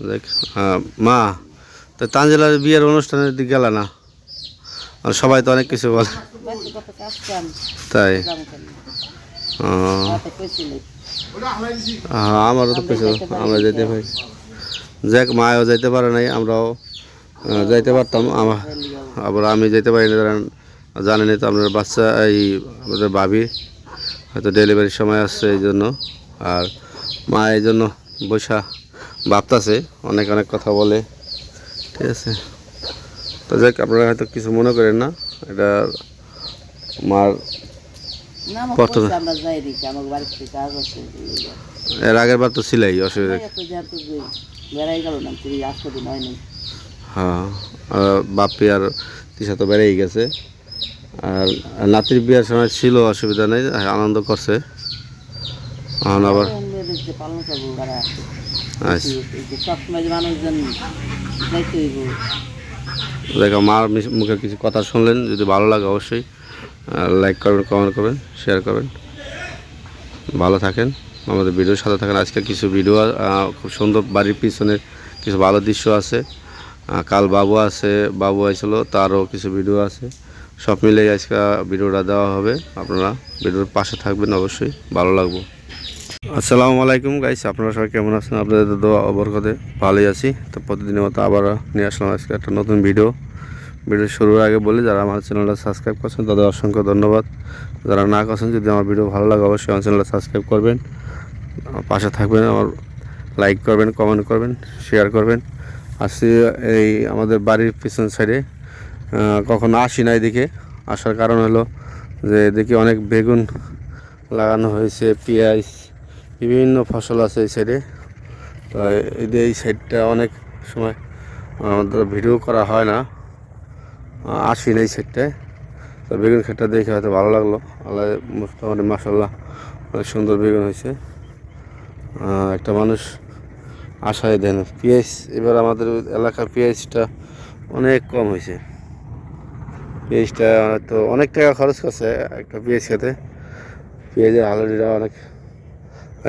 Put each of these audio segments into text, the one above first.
দেখ আহ, মা তো তাঞ্জেলার বিয়ের অনুষ্ঠানের দিকে গেল না? আর সবাই তো অনেক কিছু বলে। তাই? আহ, আমারও তো কিছু আমরা যেতে পারি। যাক মায়ও যাইতে পারে নাই আমরাও যাইতে পারতাম। আমার আবার আমি যেতে পারি না কারণ জানেনই তো আপনার বাচ্চা এই আমাদের ভাবি হয়তো ডেলিভারির সময় আসছে এই জন্য। আর মা এই জন্য বৈশা ভাবতাছে অনেক অনেক কথা বলে। ঠিক আছে? তো যাক আপনারা হয়তো কিছু মনে করেন না এটা মার আমার প্রথমে- এর আগের বার তো ছিলাই অসুবিধা হ্যাঁ বাপি আর তিসা তো বেড়েই গেছে। আর আর নাতির বিয়ের সময় ছিল অসুবিধা নেই আনন্দ করছে। এখন আবার মেয়েদের যে পালন করব তারা আচ্ছা। এই সবসময় মানুষজন যাইতে হইব। দেখো মার মুখে কিছু কথা শুনলেন যদি ভালো লাগে অবশ্যই লাইক করবেন কমেন্ট করবেন শেয়ার করবেন। ভালো থাকেন আমাদের ভিডিওর সাথে থাকেন। আজকে কিছু ভিডিও খুব সুন্দর বাড়ির পিছনে কিছু ভালো দৃশ্য আছে। কাল বাবু আছে বাবু আইছিল তারও কিছু ভিডিও আছে। সব মিলেই আজকে ভিডিওটা দেওয়া হবে। আপনারা ভিডিওর পাশে থাকবেন অবশ্যই ভালো লাগবে। আসসালামু আলাইকুম গাইস, আপনারা সবাই কেমন আছেন? আপনাদের দোয়া অবরকতে ভালোই আছি। তো প্রতিদিনের মতো আবার নিয়ে আসলাম আজকে একটা নতুন ভিডিও। ভিডিও শুরুর আগে বলি, যারা আমার চ্যানেলটা সাবস্ক্রাইব করছেন, তাদের অসংখ্য ধন্যবাদ। যারা না করছেন, যদি আমার ভিডিও ভালো লাগে, অবশ্যই আমার চ্যানেলটা সাবস্ক্রাইব করবেন। পাশে থাকবেন, আমার লাইক করবেন, কমেন্ট করবেন, শেয়ার করবেন। আসছি এই আমাদের বাড়ির পিছন সাইডে। কখনো আসি না এদিকে আসার কারণ হলো যে এদিকে অনেক বেগুন লাগানো হয়েছে, পেঁয়াজ বিভিন্ন ফসল আছে এই সাইডে তো এই এই সাইডটা অনেক সময় আমাদের ভিডিও করা হয় না। আসি না এই সাইডটায় তো বেগুন ক্ষেতটা দেখে হয়তো ভালো লাগল। আল্লাহ মোটামুটি মাসাল্লাহ অনেক সুন্দর বেগুন হয়েছে। একটা মানুষ আশায় দেন। পেঁয়াজ, এবার আমাদের এলাকার পেঁয়াজটা অনেক কম হয়েছে। পেঁয়াজটা তো অনেক টাকা খরচ করছে একটা পেঁয়াজ খেতে। পেঁয়াজের হালুডিটা অনেক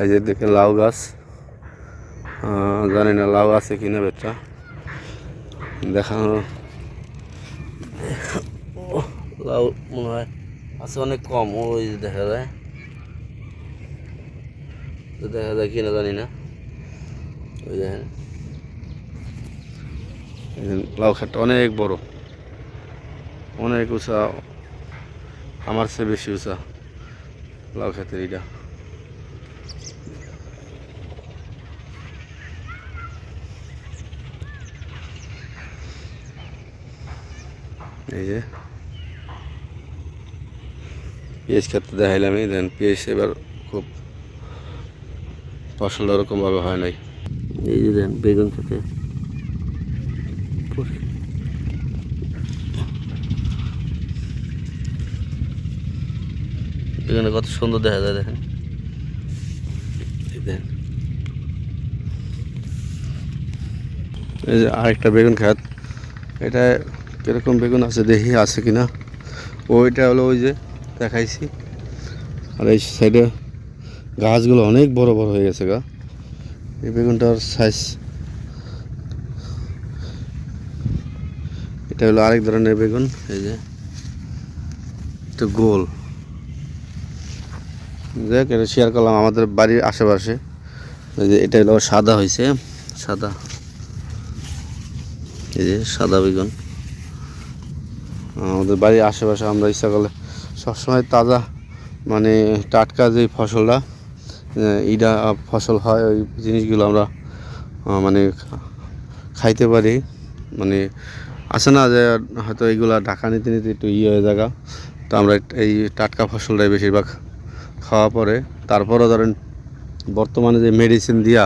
এই যে দেখেন লাউ গাছ। জানি না লাউ আছে কিনা বেটা। দেখানো। লাউ মনে হয় আছে অনেক কম, ওই দেখা যায়। দেখা যায় কিনা জানি না। ওই দেখেন। লাউ খেতটা অনেক বড়। অনেক উঁচা। আমার চেয়ে বেশি উঁচা। লাউ খেতের এটা। এই যে। পেঁয়াজ খেতে দেখাইলাম, এই দেন পেঁয়াজ এবার খুব ফসল ওরকমভাবে হয় নাই। এই যে দেন বেগুন খেতে বেগুনে কত সুন্দর দেখা যায় দেখেন। দেখেন এই যে আরেকটা বেগুন খাত এটা কীরকম বেগুন আছে, দেখি আছে কিনা। ওইটা হলো ওই যে দেখাইছি। আর এই সাইডে গাছগুলো অনেক বড় বড় হয়ে গেছে গা। এই বেগুনটার সাইজ এটা হলো আরেক ধরনের বেগুন, এই যে একটু গোল। দেখ, এটা শেয়ার করলাম আমাদের বাড়ির আশেপাশে। এই যে এটা হলো সাদা হয়েছে সাদা। এই যে সাদা বেগুন। আমাদের বাড়ির আশেপাশে আমরা ইচ্ছা করলে সবসময় তাজা মানে টাটকা যে ফসলটা ইডা ফসল হয়, ওই জিনিসগুলো আমরা মানে খাইতে পারি। মানে আছে না যে হয়তো এইগুলা ঢাকা নিতে নিতে একটু ইয়ে হয়ে জায়গা, তো আমরা এই টাটকা ফসলটাই বেশিরভাগ খাওয়া পরে। তারপরও ধরেন বর্তমানে যে মেডিসিন দিয়া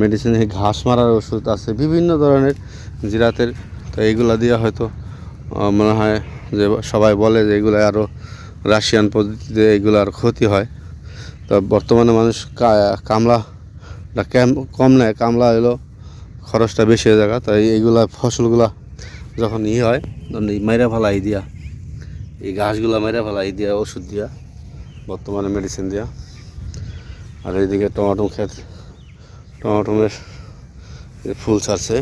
মেডিসিন ঘাস মারার ওষুধ আছে, বিভিন্ন ধরনের জিরাতের, তো এইগুলা দিয়া হয়তো মনে হয় যে সবাই বলে যে এগুলো আরও রাশিয়ান পদ্ধতিতে এগুলো আর ক্ষতি হয়। তো বর্তমানে মানুষ কামলাটা কেম, কম নেয়, কামলা হলো খরচটা বেশি হয়ে যায় তাই এইগুলা ফসলগুলা যখন ই হয় তখন মাইরা ফেলাই দিয়া, এই ঘাসগুলা মাইরা ফেলাই দিয়া, ওষুধ দিয়া, বর্তমানে মেডিসিন দিয়া। আর এইদিকে টমাটো ক্ষেত টমাটোমের ফুল ছাড়ছে।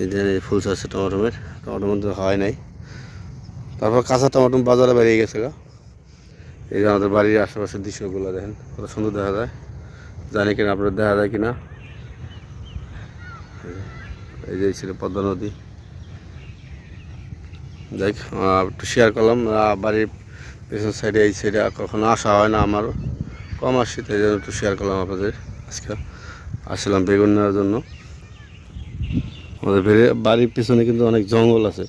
এই ফুল ছাড়ছে টমাটোমের টমাটোর মধ্যে হয় নাই। তারপর কাঁচা টমাটো বাজারে বেরিয়ে গেছে গা। এই যে আমাদের বাড়ির আশেপাশের দৃশ্যগুলো দেখেন, কত সুন্দর দেখা যায়। জানি কিনা আপনার দেখা যায় কিনা। এই যে ছিল পদ্মা নদী। যাই একটু শেয়ার করলাম বাড়ির পেছন সাইডে এই সাইডে কখনো আসা হয় না আমার কম আসছি, তাই জন্য একটু শেয়ার করলাম আপনাদের আজকে। আসলাম বেগুন নেওয়ার জন্য। আমাদের বেড়ে- বাড়ির পিছনে কিন্তু অনেক জঙ্গল আছে।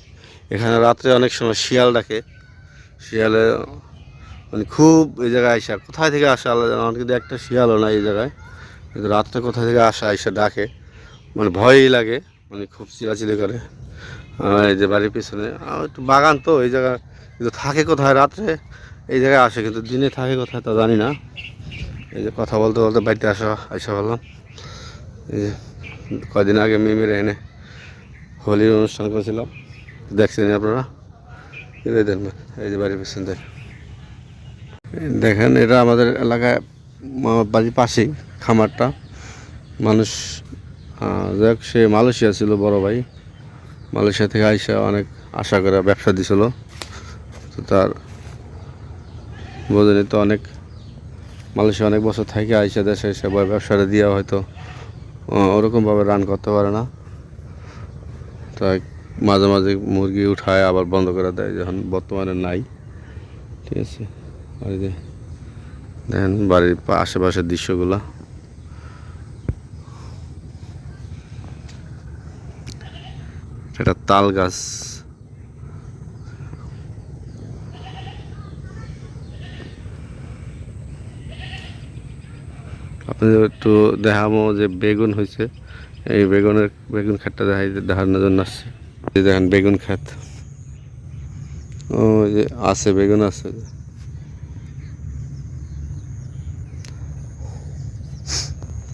এখানে রাত্রে অনেক সময় শিয়াল ডাকে। শিয়ালে মানে খুব এই জায়গায় আইসা, কোথায় থেকে আসা জানে, আমার কিন্তু একটা শিয়ালও না এই জায়গায়। কিন্তু রাত্রে কোথায় থেকে আসা, আইসা ডাকে। মানে ভয়ই লাগে মানে খুব চিলাচিলি করে। এই যে বাড়ির পিছনে একটু বাগান তো, এই জায়গায় কিন্তু থাকে কোথায় রাত্রে? এই জায়গায় আসে, কিন্তু দিনে থাকে কোথায় তা জানি না। এই যে কথা বলতে বলতে বাড়িতে আসা আসা বললাম। এই যে কদিন আগে মেয়ে মেরে এনে হোলির অনুষ্ঠান করেছিলাম। দেখছেন আপনারা? এই যে দেখেন, এই যে বাড়ির পিছন দেখ দেখেন, এটা আমাদের এলাকায় বাড়ির পাশেই খামারটা। মানুষ যাই সে মালয়েশিয়া ছিল, বড় ভাই। মালয়েশিয়া থেকে আইসা অনেক আশা করে ব্যবসা দিছিল। তো তার বোঝেনি তো অনেক, মালয়েশিয়া অনেক বছর থেকে আইসা দেশে এসে ব্যবসাটা দিয়ে হয়তো ওরকমভাবে রান করতে পারে না। তাই মাঝে মাঝে মুরগি উঠায়, আবার বন্ধ করে দেয়, যখন বর্তমানে নাই। ঠিক আছে? আর যে দেখেন বাড়ির আশেপাশের দৃশ্যগুলা। এটা তাল গাছ। আপনাদের একটু দেখাবো যে বেগুন হয়েছে। এই বেগুনের, বেগুন ক্ষেতটা দেখাই, দেখানোর জন্য আসছে। এই দেখেন বেগুন খাত ও যে আছে, বেগুন আছে।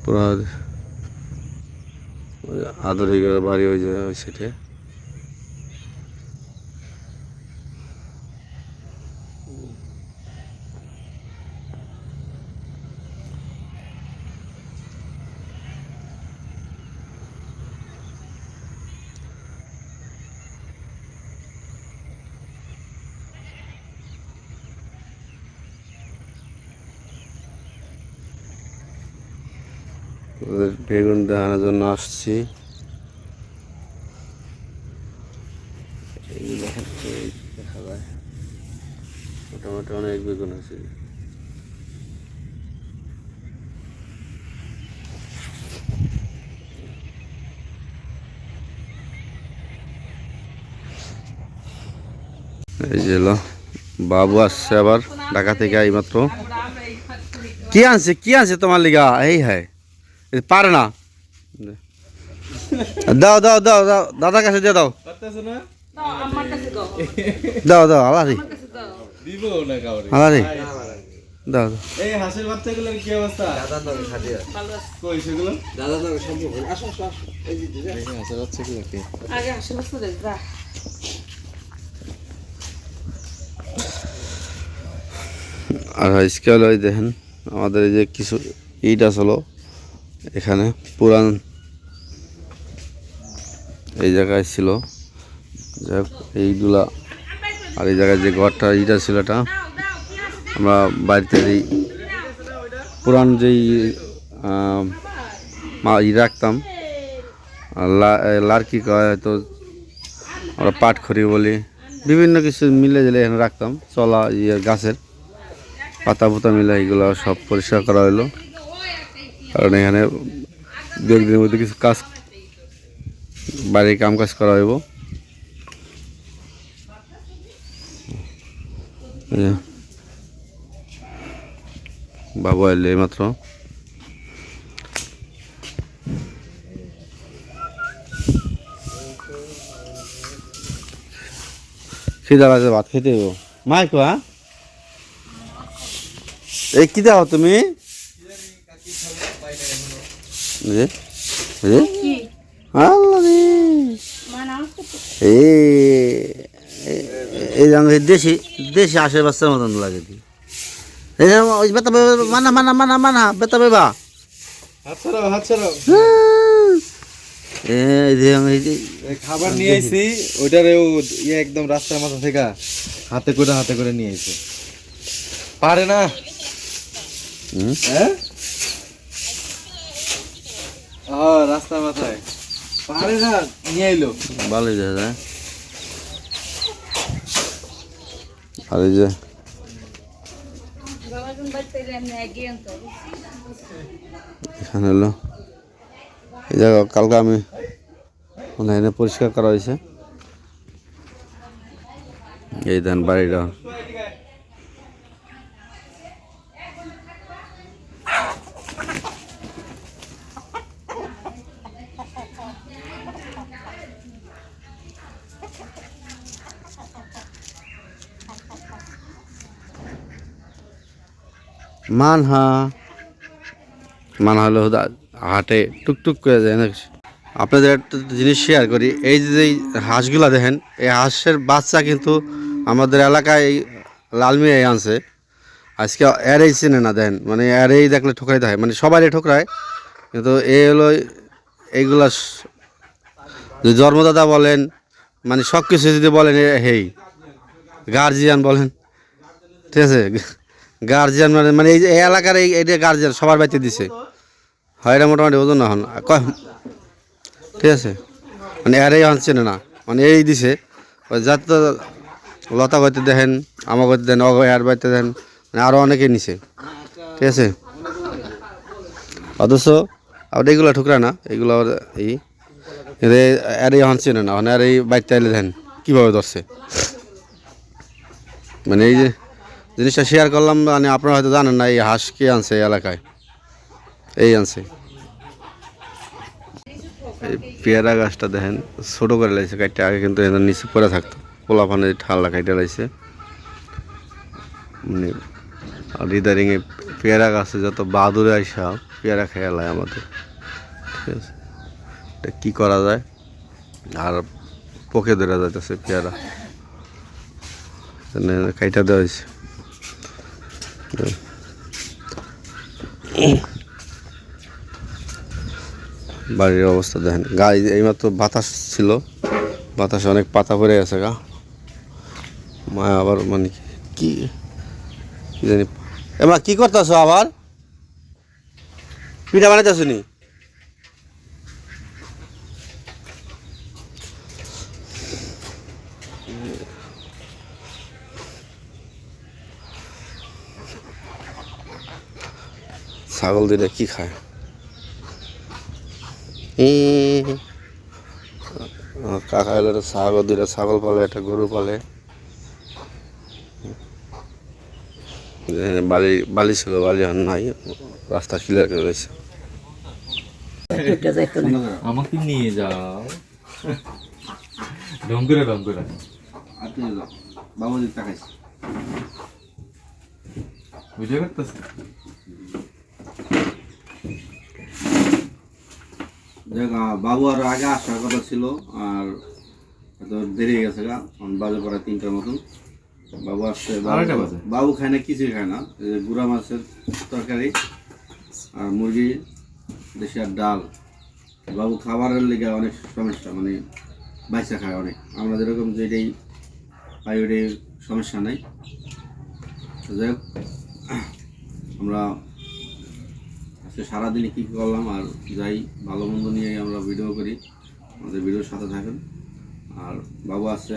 পুরো আদরি বাড়ি ওই যে, ওই সাইডে ওদের বেগুন দেখানোর জন্য আসছি। মোটামুটি অনেক বেগুন আছে। এই যে বাবু আসছে আবার, ঢাকা থেকে এইমাত্র কি আনছে কি আনছে তোমার লিগা? এই হ্যাঁ। পারে না। দাও দাও দাও দাও দাদার কাছে দিয়ে দাও। দাও দাও। আলাদি দিব না কাউরে? আলাদি দাও দাও। এই হাঁসের বাচ্চাগুলোর কি অবস্থা? কই সেগুলো? দেখি হাঁসের বাচ্চাগুলো কি? আগে আসলে চলে যা। আর আজকে হলো এই দেখেন আমাদের এই যে কিছু ইট আসলো এখানে পুরান এই জায়গায় ছিল। এইগুলা আর এই জায়গায় যে ঘরটা ইটা ছিল এটা। আমরা বাড়িতে এই পুরান যেই ই রাখতাম লার্কি হয়তো আমরা পাটখড়ি বলি, বিভিন্ন কিছু মিলে জেলে এখানে রাখতাম। চলা ইয়ে গাছের পাতা পুতা মিলে এগুলো সব পরিষ্কার করা হলো কারণ এখানে দু একদিনের মধ্যে কিছু কাজ বাড়ির কাম কাজ করা হইব। বাবু এলে মাত্র। খিদা লাগছে ভাত খেতে কো হ্যাঁ? এই কি দাও তুমি? আল্লাহ রে। এই দেশি দেশি বাচ্চার মতন লাগে দি বেতা মানা মানা মানা মানা বেতা বেবা হ্যাঁ। খাবার নিয়ে আইছি ওইটারেও ইয়ে একদম রাস্তার মাথা থেকে হাতে করে হাতে করে নিয়ে আইছে পারে না হুম, হ্যাঁ হ্যাঁ রাস্তার মাথায়। পারে না নিয়ে যায় আর এই যে এখানে এই জায়গা, কালকে আমি অনলাইনে পরিষ্কার করা হয়েছে। এই দেন বাড়িটা। মানহা। মানহা হলো হাটে টুকটুক করে যায় না আপনাদের একটা জিনিস শেয়ার করি। এই যে হাঁসগুলা দেখেন, এই হাঁসের বাচ্চা কিন্তু আমাদের এলাকায় এই লালমিয়াই আনছে। আজকে এরেই চিনে না দেন মানে এরেই দেখলে ঠোকরাই দেয়। মানে সবারই ঠোকরায়। কিন্তু এ হলো এইগুলা জন্মদাতা বলেন মানে সব কিছু যদি বলেন হেই। গার্জিয়ান বলেন। ঠিক আছে? গার্জিয়ান মানে মানে এই যে এলাকার এই এটা গার্জিয়ান সবার বাড়িতে দিছে। হয় এটা মোটামুটি ওজন না হন। ঠিক আছে। মানে এর এই চেনে না। মানে এই দিছে। যাতে তো লতা করতে দেখেন, আমা করতে দেন অগ এর বাড়িতে দেন মানে আরও অনেকে নিছে। ঠিক আছে? অথচ আবার এইগুলো ঠুকরা না। এগুলো আবার এই এর এই হন চেনে না। মানে আর এই বাড়িতে আইলে দেন কীভাবে ধরছে। মানে এই যে জিনিসটা শেয়ার করলাম মানে আপনারা হয়তো জানেন না, এই হাঁস কে আনছে এলাকায়? এই আনছে। এই পেয়ারা গাছটা দেখেন, ছোট করে লাইছে কাটতে আগে কিন্তু এদের নিচে পড়ে থাকতো। পোলাপানে ঠাল্লা কাটে লাইছে। মানে আর ইদারিং এ পেয়ারা গাছে যত বাদুরে আইসা, পেয়ারা খেয়ে লায় আমাদের। ঠিক আছে? এটা কী করা যায়? আর পোকে ধরে যাইতেছে পেয়ারা। কাইটা দেওয়া হয়েছে। বাড়ির অবস্থা দেখেন। এই- এইমাত্র বাতাস ছিল। বাতাসে অনেক পাতা পড়ে গেছে গা। মা আবার মানে কি কি জানি। এমা কি করতেছো আবার? পিঠা বানাইতেছো নি? ছাগল দিলে কি খায়? কাকা এলো ছাগল দুটা ছাগল পালে একটা গরু পালে। বালি বালি ছিল বালি আর নাই রাস্তা ক্লিয়ার করে রয়েছে আমাকে নিয়ে যাও। ঢং করে ঢং করে। বাবুজি তাকাইছে। বুঝতে পারতেছি বাবু আর আগে আসার কথা ছিল আর হয়তো দেরি হয়ে গেছে গা বাজে পড়া তিনটার মতন। বাবু আসছে বাবু- খায় না কিছুই খায় না। গুড়া মাছের তরকারি আর মুরগি দেশি আর ডাল। বাবু খাবারের লেগে অনেক সমস্যা মানে বাইসা খায় অনেক। আমরা যেরকম যেটাই পাই সমস্যা নাই। যাই হোক আমরা আজকে সারাদিনে কী কী করলাম আর যাই ভালো মন্দ নিয়ে আমরা ভিডিও করি। আমাদের ভিডিওর সাথে থাকেন। আর বাবু আসছে।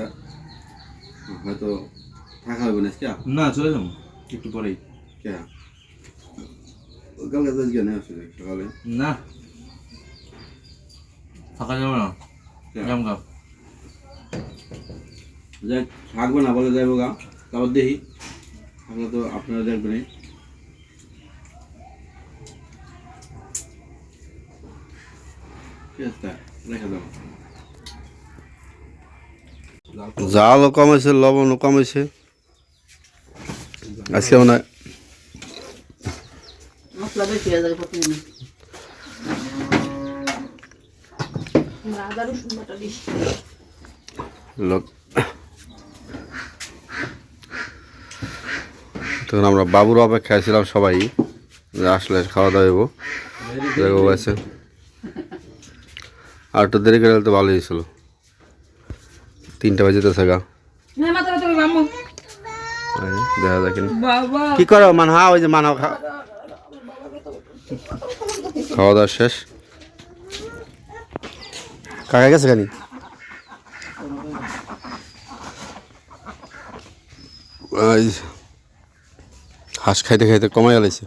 হয়তো থাকা হবে না আজকে? না চলে যাব। একটু পরেই। কে? কালকে তো আজকে নেই আসলে সকালে। না। থাকা যাবে না। কে? যাই থাকবে না বলে যাইব গা। তারপর দেখি। থাকলে তো আপনারা দেখবেনই ঠিক আছে তা, রেখে দেবো জালও কমেছে লবণও কমেছে। আজকে মনে হয় লোক তখন আমরা বাবুর অপেক্ষায় ছিলাম সবাই। আসলে খাওয়া দাওয়া হইব। দেখো আছে একটু দেরি করে তো ভালোই ছিল। তিনটা বাজে তো তুমি মামু। দেখা বাবা। কি করো মান হা ওই যে মানাও খা। খাওয়া দাওয়া শেষ। কাকা গেছে খানি? হাঁস খাইতে খাইতে কমাই গেছে